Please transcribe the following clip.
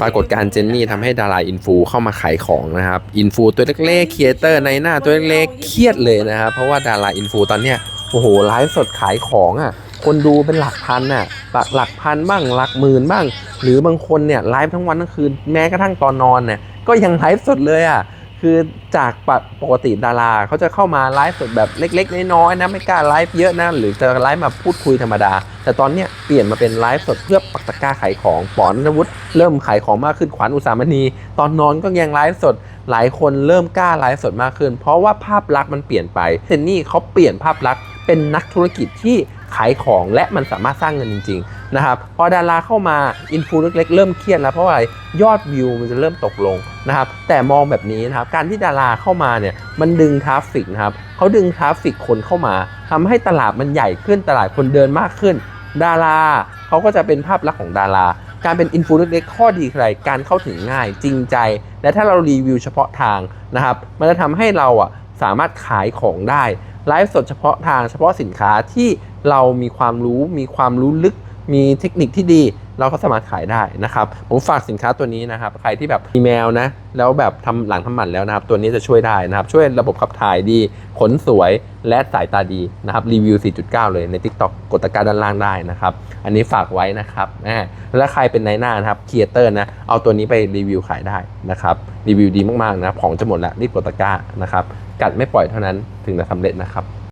ปรากฏการเจนนี่ทำให้ดาราอินฟูเข้ามาขายของนะครับ อินฟูตัวเล็กๆครีเอเตอร์ในหน้าตัวเล็กๆเครียดเลยนะครับ เพราะว่าดาราอินฟูตอนเนี้ยโอ้โหไลฟ์สดขายของอะ คนดูเป็นหลักพันน่ะหลักหลักพันบ้างหลักหมื่นบ้าง หรือบางคนเนี่ยไลฟ์ทั้งวันทั้งคืนแม้กระทั่งตอนนอนเนี่ยก็ยังไลฟ์สดเลยอะ คือจากปกปกติดาราเขาจะเข้ามาไลฟ์สดแบบเล็ก ๆ น้อยๆนะไม่กล้าไลฟ์เยอะนะหรือจะไลฟ์มาพูดคุยธรรมดา แต่ตอนเนี้ยเปลี่ยนมาเป็นไลฟ์สดเพื่อปักตะก้าขายของปอนนวุฒิเริ่มขายของมากขึ้นขวัญอุสามณี ตอนนอนก็ยังไลฟ์สดหลายคนเริ่มกล้าไลฟ์สดมากขึ้น เพราะว่าภาพลักษณ์มันเปลี่ยนไปเจนนี่เขาเปลี่ยนภาพลักษณ์เป็นนักธุรกิจที่ขายของและมันสามารถสร้างเงินจริง ๆ นะครับพอดาราเข้ามาอินฟูเล็กๆเริ่มเครียดแล้วเพราะว่าอะไรยอดวิวมันจะเริ่มตกลงนะครับแต่มองแบบนี้นะครับการที่ดาราเข้ามาเนี่ยมันดึงทราฟฟิกนะครับเขาดึงทราฟฟิกคนเข้ามาทำให้ตลาดมันใหญ่ขึ้นตลาดคนเดินมากขึ้น ดาราเขาก็จะเป็นภาพลักษณ์ของดารา การเป็นอินฟูเล็กๆข้อดีคืออะไรการเข้าถึงง่ายจริงใจ และถ้าเรารีวิวเฉพาะทางนะครับมันจะทำให้เราอะสามารถขายของได้ไลฟ์สดเฉพาะทางเฉพาะสินค้าที่เรามีความรู้มีความรู้ลึก มีเทคนิคที่ดี เราก็สามารถขายได้นะครับ ผมฝากสินค้าตัวนี้นะครับ ใครที่แบบมีแมวนะ แล้วแบบทำหลังทำหมันแล้วนะครับ ตัวนี้จะช่วยได้นะครับ ช่วยระบบขับถ่ายดี ขนสวยและสายตาดีนะครับ รีวิว 4.9 เลยใน TikTok กดตะกร้าด้านล่างได้นะครับ อันนี้ฝากไว้นะครับแล้วใครเป็นนายหน้านะครับครีเอเตอร์นะ เอาตัวนี้ไปรีวิวขายได้นะครับ รีวิวดีมากๆนะ ของจะหมดแล้วรีบกดตะกร้านะครับ กัดไม่ปล่อยเท่านั้นถึงจะสำเร็จนะครับ